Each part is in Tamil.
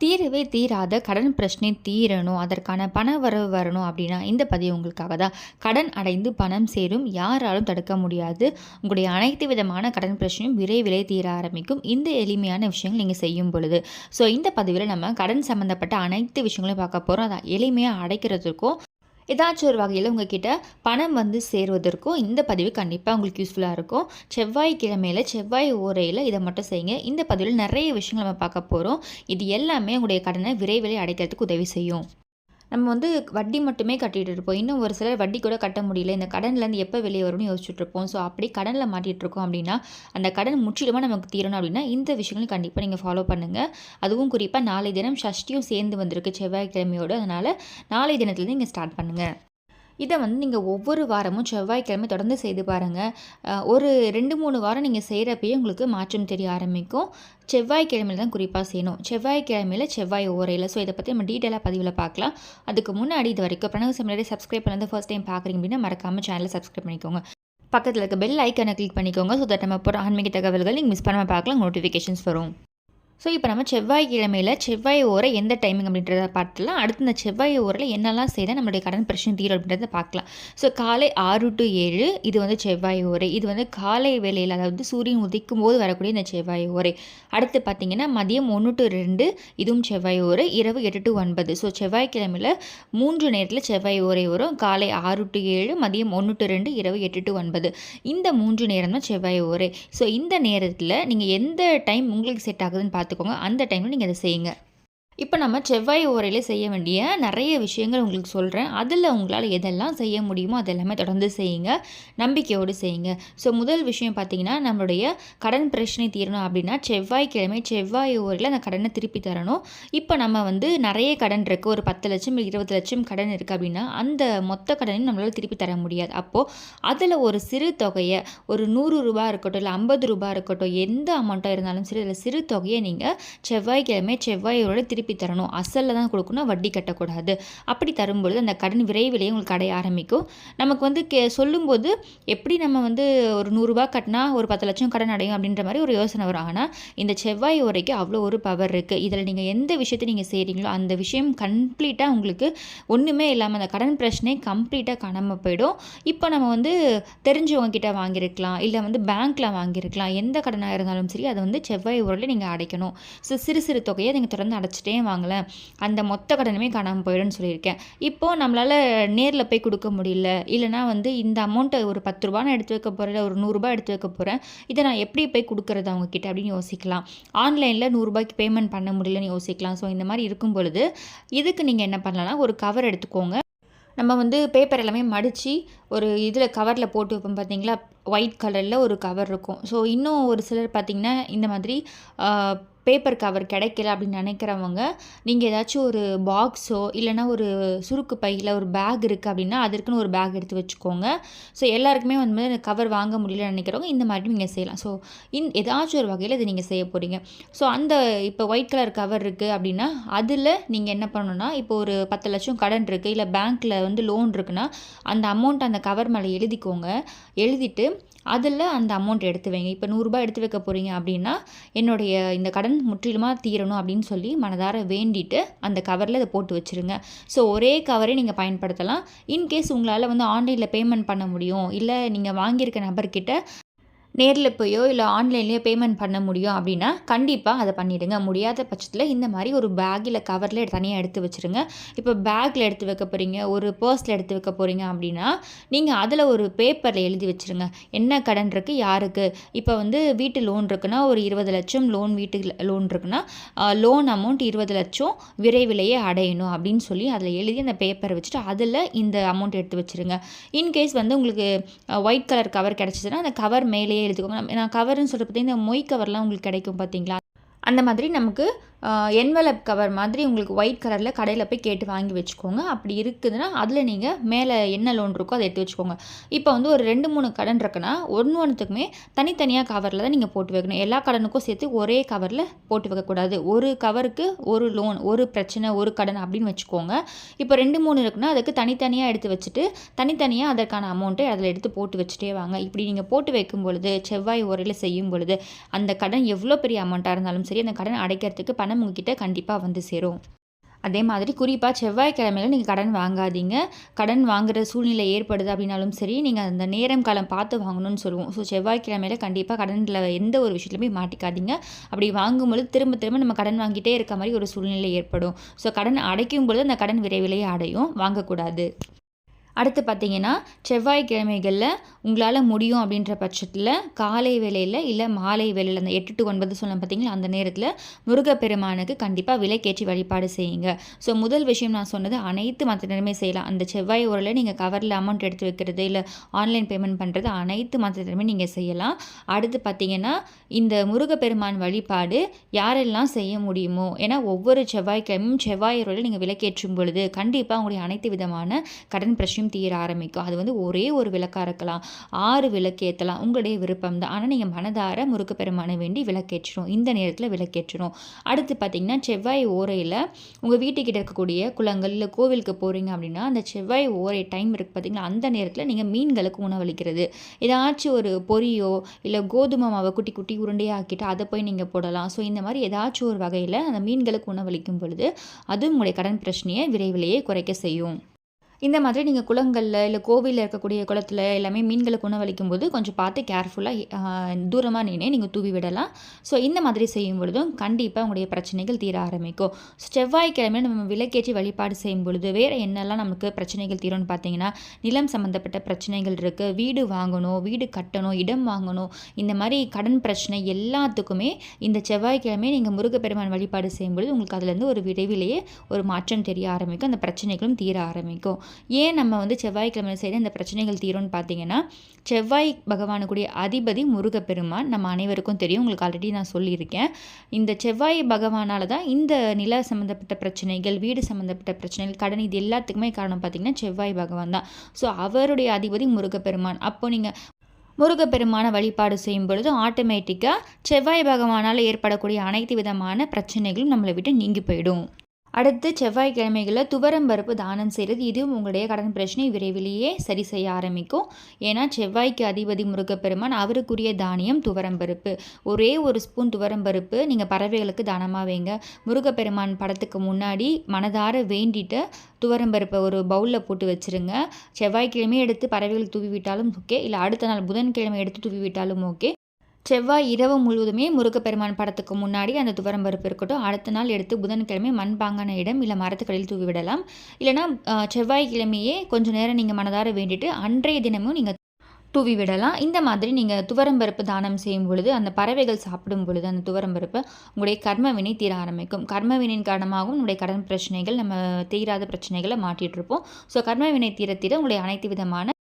தீரவே தீராத கடன் பிரச்சனை தீரணும் அதற்கான பண வரவு வரணும் அப்படின்னா இந்த பதிவு உங்களுக்காக தான். கடன் அடைந்து பணம் சேரும் யாராலும் தடுக்க முடியாது. உங்களுடைய அனைத்து விதமான கடன் பிரச்சனையும் விரைவிலே தீர ஆரம்பிக்கும். இந்த எளிமையான விஷயங்கள் நீங்கள் செய்யும் பொழுது. ஸோ இந்த பதிவில் நம்ம கடன் சம்மந்தப்பட்ட அனைத்து விஷயங்களையும் பார்க்க போகிறோம் அதை எளிமையாக அடைக்கிறதுக்கும் ஏதாச்சும் ஒரு வகையில் உங்ககிட்ட பணம் வந்து சேருவதற்கும் இந்த பதிவு கண்டிப்பாக உங்களுக்கு யூஸ்ஃபுல்லாக இருக்கும். செவ்வாய் கிழமையில் செவ்வாய் ஓரையில் இதை மட்டும் செய்யுங்க. இந்த பதிவில் நிறைய விஷயங்கள் நம்ம பார்க்க போகிறோம் இது எல்லாமே உங்களுடைய கடனை விரைவில் அடைக்கிறதுக்கு உதவி செய்யும். நம்ம வந்து வட்டி மட்டுமே கட்டிகிட்டு இருப்போம். இன்னும் ஒரு சிலர் வட்டி கூட கட்ட முடியல. இந்த கடன்லேருந்து எப்போ வெளியே வரும்னு யோசிச்சுட்ருப்போம் ஸோ அப்படி கடனில் மாட்டிகிட்டு இருக்கோம் அப்படின்னா அந்த கடன் முற்றிலுமாக நமக்கு தீரணும் அப்படின்னா இந்த விஷயங்களும் கண்டிப்பாக நீங்கள் ஃபாலோ பண்ணுங்கள் அதுவும் குறிப்பாக நாளை தினம் ஷஷ்டியும் சேர்ந்து வந்திருக்கு. செவ்வாய்க்கிழமையோடு. அதனால் நாளை தினத்துலேருந்து நீங்கள் ஸ்டார்ட் பண்ணுங்கள் இதை வந்து நீங்கள் ஒவ்வொரு வாரமும் செவ்வாய்க்கிழமை தொடர்ந்து செய்து பாருங்கள் ஒரு ரெண்டு மூணு வாரம் நீங்கள் செய்கிறப்பயே உங்களுக்கு மாற்றம் தெரிய ஆரம்பிக்கும். செவ்வாய்க்கிழமையில் தான் குறிப்பாக செய்யணும். செவ்வாய்க்கிழமையில் செவ்வாய் ஓரையில். ஸோ இதை பற்றி நம்ம டீட்டெயிலாக பதிவில் பார்க்கலாம். அதுக்கு முன்னாடி இது வரைக்கும் பிரணவ சமையலே சப்ஸ்கிரைப் பண்ணது ஃபர்ஸ்ட் டைம் பார்க்குறீங்க அப்படின்னா மறக்காமல் சேனலை சப்ஸ்கிரைப் பண்ணிக்கோங்க. பக்கத்தில் இருக்க பெல் ஐக்கனை கிளிக் பண்ணிக்கோங்க ஸோ தட் நம்ம போகிற ஆன்மீக தகவல்கள் நீங்கள் மிஸ் பண்ணாமல் பார்க்கலாம். நோட்டிஃபிகேஷன்ஸ் வரும். ஸோ இப்போ நம்ம செவ்வாய்க்கிழமையில் செவ்வாய் ஓரை எந்த டைமிங் அப்படின்றத பார்த்துலாம் அடுத்து இந்த செவ்வாய் ஓரில் என்னெல்லாம் செய்தால் நம்மளுடைய கடன் பிரச்சனை தீரும் அப்படின்றத பார்க்கலாம். ஸோ காலை ஆறு டு ஏழு இது வந்து செவ்வாய் ஓரை. இது வந்து காலை வேலையில் அதாவது சூரியன் உதிக்கும் போது வரக்கூடிய இந்த செவ்வாய் ஓரை. அடுத்து பார்த்திங்கன்னா மதியம் ஒன்று டு ரெண்டு இதுவும் செவ்வாய் ஓரை. இரவு எட்டு டு ஒன்பது. ஸோ செவ்வாய்க்கிழமையில் மூன்று நேரத்தில் செவ்வாய் ஓரை வரும். காலை ஆறு டு ஏழு மதியம் ஒன்று டு ரெண்டு இரவு எட்டு டு ஒன்பது. இந்த மூன்று நேரம் தான் செவ்வாய் ஓரை. ஸோ இந்த நேரத்தில் நீங்கள் எந்த டைம் உங்களுக்கு செட் ஆகுதுன்னு பார்த்து பார்த்துக்கோங்க. அந்த டைமில் நீங்கள் அதை செய்யுங்க. இப்போ நம்ம செவ்வாய் ஓரையில் செய்ய வேண்டிய நிறைய விஷயங்கள் உங்களுக்கு சொல்கிறேன் அதில் உங்களால் எதெல்லாம் செய்ய முடியுமோ அதெல்லாமே தொடர்ந்து செய்யுங்க. நம்பிக்கையோடு செய்யுங்க. ஸோ முதல் விஷயம் பார்த்தீங்கன்னா நம்மளுடைய கடன் பிரச்சனை தீரணும் அப்படின்னா செவ்வாய்க்கிழமை செவ்வாய் ஓரையில் அந்த கடனை திருப்பி தரணும். இப்போ நம்ம வந்து நிறைய கடன் இருக்குது ஒரு பத்து லட்சம் இருபது லட்சம் கடன் இருக்குது அப்படின்னா அந்த மொத்த கடனையும் நம்மளால் திருப்பி தர முடியாது. அப்போது அதில் ஒரு சிறு தொகையை ஒரு நூறு ரூபா இருக்கட்டும் இல்லை ஐம்பது ரூபா இருக்கட்டும் எந்த அமௌண்ட்டாக இருந்தாலும் சரி அதில் சிறு தொகையை நீங்கள் செவ்வாய்க்கிழமை செவ்வாயோட திருப்பி திருப்பி தரணும். அசலில் தான் கொடுக்கணும். வட்டி கட்டக்கூடாது. அப்படி தரும்பொழுது அந்த கடன் விரைவிலேயே உங்களுக்கு அடைய ஆரம்பிக்கும். நமக்கு வந்து கே சொல்லும்போது எப்படி நம்ம வந்து ஒரு நூறுரூவா கட்டினா ஒரு பத்து லட்சம் கடன் அடையும் அப்படின்ற மாதிரி ஒரு யோசனை வரும். ஆனால் இந்த செவ்வாய் உரைக்கு அவ்வளோ ஒரு பவர் இருக்குது இதில் நீங்கள் எந்த விஷயத்தை நீங்கள் செய்கிறீங்களோ அந்த விஷயம் கம்ப்ளீட்டாக உங்களுக்கு ஒன்றுமே இல்லாமல் அந்த கடன் பிரச்சனை கம்ப்ளீட்டாக காணாமல் போயிடும். இப்போ நம்ம வந்து தெரிஞ்சவங்க கிட்ட வாங்கியிருக்கலாம். இல்லை வந்து பேங்க்கில் வாங்கியிருக்கலாம். எந்த கடனாக இருந்தாலும் சரி அதை வந்து செவ்வாய் உரையில் நீங்கள் அடைக்கணும். ஸோ சிறு சிறு தொகையை நீங்கள் தொடர்ந்து அடைச்சிட்டே கடனே வாங்கலை. அந்த மொத்த கடனுமே காணாமல் போயிடும்னு சொல்லியிருக்கேன். இப்போது நம்மளால் நேரில் போய் கொடுக்க முடியல. இல்லைனா வந்து இந்த அமௌண்ட்டை ஒரு பத்து ரூபா நான் எடுத்து வைக்க போகிறேன் ஒரு நூறுரூபா எடுத்து வைக்க போகிறேன் இதை நான் எப்படி போய் கொடுக்குறது அவங்கக்கிட்ட அப்படின்னு யோசிக்கலாம். ஆன்லைனில் நூறுரூபாய்க்கு பேமெண்ட் பண்ண முடியலன்னு யோசிக்கலாம். ஸோ இந்த மாதிரி இருக்கும் பொழுது இதுக்கு நீங்கள் என்ன பண்ணலாம்னா ஒரு கவர் எடுத்துக்கோங்க. நம்ம வந்து பேப்பர் எல்லாமே மடித்து ஒரு இதில் கவரில் போட்டு வைப்போம் பார்த்தீங்களா? ஒயிட் கலரில் ஒரு கவர் இருக்கும். ஸோ இன்னும் ஒரு சிலர் பார்த்திங்கன்னா இந்த மாதிரி பேப்பர் கவர் கிடைக்கல அப்படின்னு நினைக்கிறவங்க நீங்கள் ஏதாச்சும் ஒரு பாக்ஸோ இல்லைனா ஒரு சுருக்கு பையில் ஒரு பேக் இருக்குது அப்படின்னா அதற்குன்னு ஒரு பேக் எடுத்து வச்சுக்கோங்க. ஸோ எல்லாருக்குமே வந்து கவர் வாங்க முடியலன்னு நினைக்கிறவங்க இந்த மாதிரி நீங்கள் செய்யலாம். ஸோ இன் ஏதாச்சும் ஒரு வகையில் இது நீங்கள் செய்ய போகிறீங்க ஸோ அந்த இப்போ ஒயிட் கலர் கவர் இருக்குது அப்படின்னா அதில் நீங்கள் என்ன பண்ணணும்னா இப்போ ஒரு பத்து லட்சம் கடன் இருக்குது இல்லை பேங்க்கில் வந்து லோன் இருக்குன்னா அந்த அமௌண்ட் அந்த கவர் மேலே எழுதிக்கோங்க. எழுதிட்டு அதில் அந்த அமௌண்ட் எடுத்து வைங்க இப்போ நூறுரூபா எடுத்து வைக்க போகிறீங்க அப்படின்னா என்னுடைய இந்த கடன் முற்றிலுமாக தீரணும் அப்படின்னு சொல்லி மனதார வேண்டிட்டு அந்த கவரில் இதை போட்டு வச்சுருங்க. ஸோ ஒரே கவரே நீங்கள் பயன்படுத்தலாம். இன்கேஸ் உங்களால் வந்து ஆன்லைனில் பேமெண்ட் பண்ண முடியும் இல்லை நீங்கள் வாங்கியிருக்க நபர்கிட்ட நேரில் போயோ இல்லை ஆன்லைன்லேயோ பேமெண்ட் பண்ண முடியும் அப்படின்னா கண்டிப்பாக அதை பண்ணிவிடுங்க முடியாத பட்சத்தில் இந்த மாதிரி ஒரு பேக்கில் கவரில் தனியாக எடுத்து வச்சுருங்க. இப்போ பேக்கில் எடுத்து வைக்க போகிறீங்க ஒரு பர்ஸில் எடுத்து வைக்க போகிறீங்க அப்படின்னா நீங்கள் அதில் ஒரு பேப்பரில் எழுதி வச்சுருங்க. என்ன கடன் இருக்குது யாருக்கு? இப்போ வந்து வீட்டு லோன் இருக்குன்னா ஒரு இருபது லட்சம் லோன் வீட்டு லோன் இருக்குன்னா லோன் அமௌண்ட் இருபது லட்சம் விரைவிலேயே அடையணும் அப்படின்னு சொல்லி அதில் எழுதி அந்த பேப்பரை வச்சுட்டு அதில் இந்த அமௌண்ட் எடுத்து வச்சுருங்க. இன்கேஸ் வந்து உங்களுக்கு ஒயிட் கலர் கவர் கிடச்சிதுன்னா அந்த கவர் மேலேயே எழுதிக்கோங்க நான் கவர்னு சொல்கிற பார்த்தீங்கன்னா இந்த மொய் கவர்லாம் உங்களுக்கு கிடைக்கும் பார்த்தீங்களா? அந்த மாதிரி நமக்கு என்வலப் கவர் மாதிரி உங்களுக்கு ஒயிட் கலரில் கடையில் போய் கேட்டு வாங்கி வச்சுக்கோங்க. அப்படி இருக்குதுன்னா அதில் நீங்கள் மேலே என்ன லோன் இருக்கோ அதை எடுத்து வச்சுக்கோங்க. இப்போ வந்து ஒரு ரெண்டு மூணு கடன் இருக்குன்னா ஒன்று ஒன்றுத்துக்குமே தனித்தனியாக கவரில் தான் நீங்கள் போட்டு வைக்கணும். எல்லா கடனுக்கும் சேர்த்து ஒரே கவரில் போட்டு வைக்கக்கூடாது ஒரு கவருக்கு ஒரு லோன் ஒரு பிரச்சனை ஒரு கடன் அப்படின்னு வச்சுக்கோங்க. இப்போ ரெண்டு மூணு இருக்குன்னா அதுக்கு தனித்தனியாக எடுத்து வச்சுட்டு தனித்தனியாக அதற்கான அமௌண்ட்டை அதில் எடுத்து போட்டு வச்சுட்டே வாங்க. இப்படி நீங்கள் போட்டு வைக்கும் பொழுது செவ்வாய் உரையில் செய்யும் பொழுது அந்த கடன் எவ்வளோ பெரிய அமௌண்ட்டாக இருந்தாலும் சரி அந்த கடன் அடைக்கிறதுக்கு பணம் உங்ககிட்ட கண்டிப்பாக வந்து சேரும். அதே மாதிரி குறிப்பாக செவ்வாய்க்கிழமையில் நீங்கள் கடன் வாங்காதீங்க. கடன் வாங்குற சூழ்நிலை ஏற்படுது அப்படின்னாலும் சரி நீங்கள் அந்த நேரம் காலம் பார்த்து வாங்கணும்னு சொல்லுவோம். ஸோ செவ்வாய்க்கிழமையில் கண்டிப்பாக கடனில் எந்த ஒரு விஷயத்துலையுமே மாட்டிக்காதீங்க. அப்படி வாங்கும்பொழுது திரும்ப திரும்ப நம்ம கடன் வாங்கிட்டே இருக்க மாதிரி ஒரு சூழ்நிலை ஏற்படும். ஸோ கடன் அடைக்கும் பொழுது அந்த கடன் விரைவிலேயே அடையும். வாங்கக்கூடாது. அடுத்து பார்த்தீங்கன்னா செவ்வாய்க்கிழமைகளில் உங்களால் முடியும் அப்படின்ற பட்சத்தில் காலை வேலையில் இல்லை மாலை வேலையில் அந்த எட்டு டு ஒன்பது சொன்னேன் பார்த்தீங்களா அந்த நேரத்தில் முருகப்பெருமானுக்கு கண்டிப்பாக விலைக்கேற்றி வழிபாடு செய்யுங்க. ஸோ முதல் விஷயம் நான் சொன்னது அனைத்து மற்ற நேரமே செய்யலாம். அந்த செவ்வாய் ஊரில் நீங்கள் கவரில் அமௌண்ட் எடுத்து வைக்கிறது இல்லை ஆன்லைன் பேமெண்ட் பண்ணுறது அனைத்து மற்ற நேரமே நீங்கள் செய்யலாம். அடுத்து பார்த்தீங்கன்னா இந்த முருகப்பெருமான் வழிபாடு யாரெல்லாம் செய்ய முடியுமோ ஏன்னா ஒவ்வொரு செவ்வாய்க்கிழமையும் செவ்வாய் ஊரில் நீங்கள் விலைக்கேற்றும் பொழுது கண்டிப்பாக உங்களுடைய அனைத்து விதமான கடன் பிரச்சனையும் தீர ஆரம்பிக்கும். அது வந்து ஒரே ஒரு விளக்காக இருக்கலாம். ஆறு விளக்கு ஏற்றலாம் உங்களுடைய விருப்பம் தான் ஆனால் நீங்கள் மனதார முறுக்கு பெருமானை வேண்டி விளக்கேற்றணும் இந்த நேரத்தில் விளக்கேற்றணும் அடுத்து பார்த்திங்கன்னா செவ்வாய் ஓரையில் உங்கள் வீட்டுக்கிட்ட இருக்கக்கூடிய குளங்கள் இல்லை கோவிலுக்கு போகிறீங்க அப்படின்னா அந்த செவ்வாய் ஓரை டைம் இருக்குது பார்த்தீங்கன்னா அந்த நேரத்தில் நீங்கள் மீன்களுக்கு உணவளிக்கிறது. ஏதாச்சும் ஒரு பொரியோ இல்லை கோதுமை மாவை குட்டி குட்டி உருண்டையாக ஆக்கிட்டு அதை போய் நீங்கள் போடலாம். ஸோ இந்த மாதிரி ஏதாச்சும் ஒரு வகையில் அந்த மீன்களுக்கு உணவளிக்கும் பொழுது அது உங்களுடைய கடன் பிரச்சனையை விரைவிலேயே குறைக்க செய்யும். இந்த மாதிரி நீங்கள் குளங்களில் இல்லை கோவிலில் இருக்கக்கூடிய குளத்தில் எல்லாமே மீன்களை உணவளிக்கும் போது கொஞ்சம் பார்த்து கேர்ஃபுல்லாக தூரமாக நின்று நீங்கள் தூவி விடலாம். ஸோ இந்த மாதிரி செய்யும் பொழுதும் கண்டிப்பாக உங்களுடைய பிரச்சனைகள் தீர ஆரம்பிக்கும். ஸோ செவ்வாய்க்கிழமை நம்ம விளக்கேற்றி வழிபாடு செய்யும் பொழுது வேறு என்னெல்லாம் நமக்கு பிரச்சனைகள் தீரும்னு பார்த்தீங்கன்னா நிலம் சம்மந்தப்பட்ட பிரச்சனைகள் இருக்குது வீடு வாங்கணும் வீடு கட்டணும் இடம் வாங்கணும். இந்த மாதிரி கடன் பிரச்சனை எல்லாத்துக்குமே இந்த செவ்வாய்க்கிழமை நீங்கள் முருகப்பெருமான் வழிபாடு செய்யும்பொழுது உங்களுக்கு அதுலேருந்து ஒரு விரைவிலேயே ஒரு மாற்றம் தெரிய ஆரம்பிக்கும். அந்த பிரச்சனைகளும் தீர ஆரம்பிக்கும். ஏன் நம்ம வந்து செவ்வாய்க்கிழமை செய்த இந்த பிரச்சனைகள் தீரும்னு பார்த்தீங்கன்னா செவ்வாய் பகவானுக்குடைய அதிபதி முருகப்பெருமான் நம்ம அனைவருக்கும் தெரியும். உங்களுக்கு ஆல்ரெடி நான் சொல்லியிருக்கேன். இந்த செவ்வாய் பகவானால் தான் இந்த நில சம்மந்தப்பட்ட பிரச்சனைகள் வீடு சம்மந்தப்பட்ட பிரச்சனைகள் கடன் இது எல்லாத்துக்குமே காரணம் பார்த்திங்கன்னா செவ்வாய் பகவான் தான். ஸோ அவருடைய அதிபதி முருகப்பெருமான். அப்போ நீங்கள் முருகப்பெருமான வழிபாடு செய்யும் பொழுது ஆட்டோமேட்டிக்காக செவ்வாய் பகவானால் ஏற்படக்கூடிய அனைத்து விதமான பிரச்சனைகளும் நம்மளை விட்டு நீங்கி போயிடும். அடுத்து செவ்வாய்க்கிழமைகளில் துவரம்பருப்பு தானம் செய்கிறது. இதுவும் உங்களுடைய கடன் பிரச்சனை விரைவிலேயே சரி செய்ய ஆரம்பிக்கும். ஏன்னா செவ்வாய்க்கு அதிபதி முருகப்பெருமான் அவருக்குரிய தானியம் துவரம் பருப்பு. ஒரே ஒரு ஸ்பூன் துவரம் பருப்பு நீங்கள் பறவைகளுக்கு தானமாக வைங்க. முருகப்பெருமான் படத்துக்கு முன்னாடி மனதார வேண்டிட்டு துவரம்பருப்பை ஒரு பவுலில் போட்டு வச்சுருங்க. செவ்வாய்க்கிழமையே எடுத்து பறவைகளுக்கு தூவி விட்டாலும் ஓகே இல்லை அடுத்த நாள் புதன்கிழமை எடுத்து தூவி விட்டாலும் ஓகே செவ்வாய் இரவு முழுவதுமே முருகப்பெருமான் படத்துக்கு முன்னாடி அந்த துவரம் பருப்பு இருக்கட்டும். அடுத்த நாள் எடுத்து புதன்கிழமை மண்பாங்கான இடம் இல்லை மரத்துக்கடையில் தூவி விடலாம் இல்லைனா செவ்வாய்க்கிழமையே கொஞ்சம் நேரம் நீங்கள் மனதார வேண்டிட்டு அன்றைய தினமும் நீங்கள் தூவி விடலாம் இந்த மாதிரி நீங்கள் துவரம்பருப்பு தானம் செய்யும் பொழுது அந்த பறவைகள் சாப்பிடும் பொழுது அந்த துவரம்பருப்பு உங்களுடைய கர்மவினை தீர ஆரம்பிக்கும். கர்மவினின் காரணமாகவும் உங்களுடைய கடன் பிரச்சனைகள் நம்ம தீராத பிரச்சனைகளை மாட்டிகிட்ருப்போம் ஸோ கர்மவினை தீர தீர உங்களுடைய அனைத்து விதமான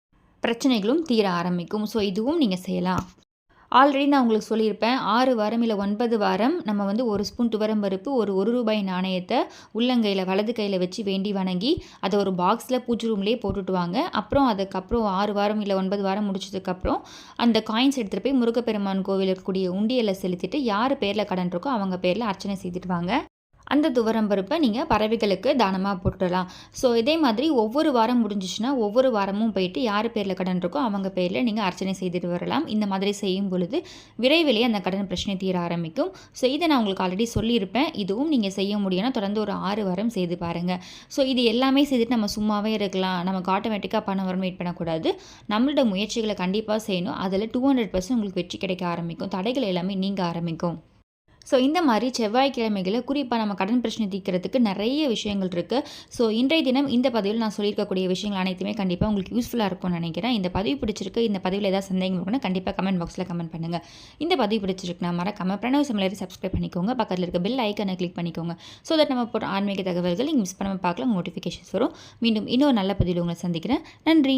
பிரச்சனைகளும் தீர ஆரம்பிக்கும். ஸோ இதுவும் நீங்கள் செய்யலாம். ஆல்ரெடி நான் உங்களுக்கு சொல்லியிருப்பேன். ஆறு வாரம் இல்லை ஒன்பது வாரம் நம்ம வந்து ஒரு ஸ்பூன் துவரம் பருப்பு ஒரு ஒரு ரூபாய் நாணயத்தை உள்ளங்கையில் வலது கையில் வச்சு வேண்டி வணங்கி அதை ஒரு பாக்ஸில் பூச்சி ரூம்லேயே போட்டுட்டு வாங்க. அப்புறம் அதுக்கப்புறம் ஆறு வாரம் இல்லை ஒன்பது வாரம் முடிச்சதுக்கப்புறம் அந்த காயின்ஸ் எடுத்துகிட்டு போய் முருகப்பெருமான் கோவில் இருக்கக்கூடிய உண்டியலை செலுத்திட்டு யார் பேரில் கடன் இருக்கோ அவங்க பேரில் அர்ச்சனை செய்துட்டு வாங்க. அந்த துவரம் பருப்பை நீங்கள் பறவைகளுக்கு தானமாக போட்டுடலாம். ஸோ இதே மாதிரி ஒவ்வொரு வாரம் முடிஞ்சிச்சுன்னா ஒவ்வொரு வாரமும் போயிட்டு யார் பேரில் கடன் இருக்கோ அவங்க பேரில் நீங்கள் அர்ச்சனை செய்துட்டு வரலாம். இந்த மாதிரி செய்யும் பொழுது விரைவிலேயே அந்த கடன் பிரச்சனை தீர ஆரம்பிக்கும். ஸோ இதை நான் உங்களுக்கு ஆல்ரெடி சொல்லியிருப்பேன். இதுவும் நீங்கள் செய்ய முடியும்னா தொடர்ந்து ஒரு ஆறு வாரம் செய்து பாருங்கள் ஸோ இது எல்லாமே செய்துட்டு நம்ம சும்மாவே இருக்கலாம். நமக்கு ஆட்டோமேட்டிக்காக பணம் வரும் வெயிட் பண்ணக்கூடாது. நம்மளோட முயற்சிகளை கண்டிப்பாக செய்யணும். அதில் டூ ஹண்ட்ரட் பர்சன்ட் உங்களுக்கு வெற்றி கிடைக்க ஆரம்பிக்கும். தடைகள் எல்லாமே நீங்க ஆரம்பிக்கும். ஸோ இந்த மாதிரி செவ்வாய்க்கிழமைகளில் குறிப்பாக நம்ம கடன் பிரச்சனை தீர்க்கிறதுக்கு நிறைய விஷயங்கள் இருக்குது ஸோ இன்றைய தினம் இந்த பதிவில் நான் சொல்லியிருக்கக்கூடிய விஷயங்கள் அனைத்துமே கண்டிப்பாக உங்களுக்கு யூஸ்ஃபுல்லாக இருக்கும்னு நினைக்கிறேன். இந்த பதிவு பிடிச்சிருக்கு இந்த பதிவில் ஏதாவது சந்தேகம் இருக்குன்னா கண்டிப்பாக கமெண்ட் பாக்ஸில் கமெண்ட் பண்ணுங்கள் இந்த பதிவு பிடிச்சிருக்குன்னா மறக்காம பிரணவ சமையலரை சப்ஸ்கிரைப் பண்ணிக்கோங்க. பக்கத்தில் இருக்க பெல் ஐக்கனை கிளிக் பண்ணிக்கோங்க. ஸோ தட் நம்ம போட்ட ஆன்மீக தகவல்கள் நீங்கள் மிஸ் பண்ணாமல் பார்க்கலாம் நோட்டிஃபிகேஷன்ஸ் வரும். மீண்டும் இன்னொரு நல்ல பதிவில் உங்களை சந்திக்கிறேன். நன்றி!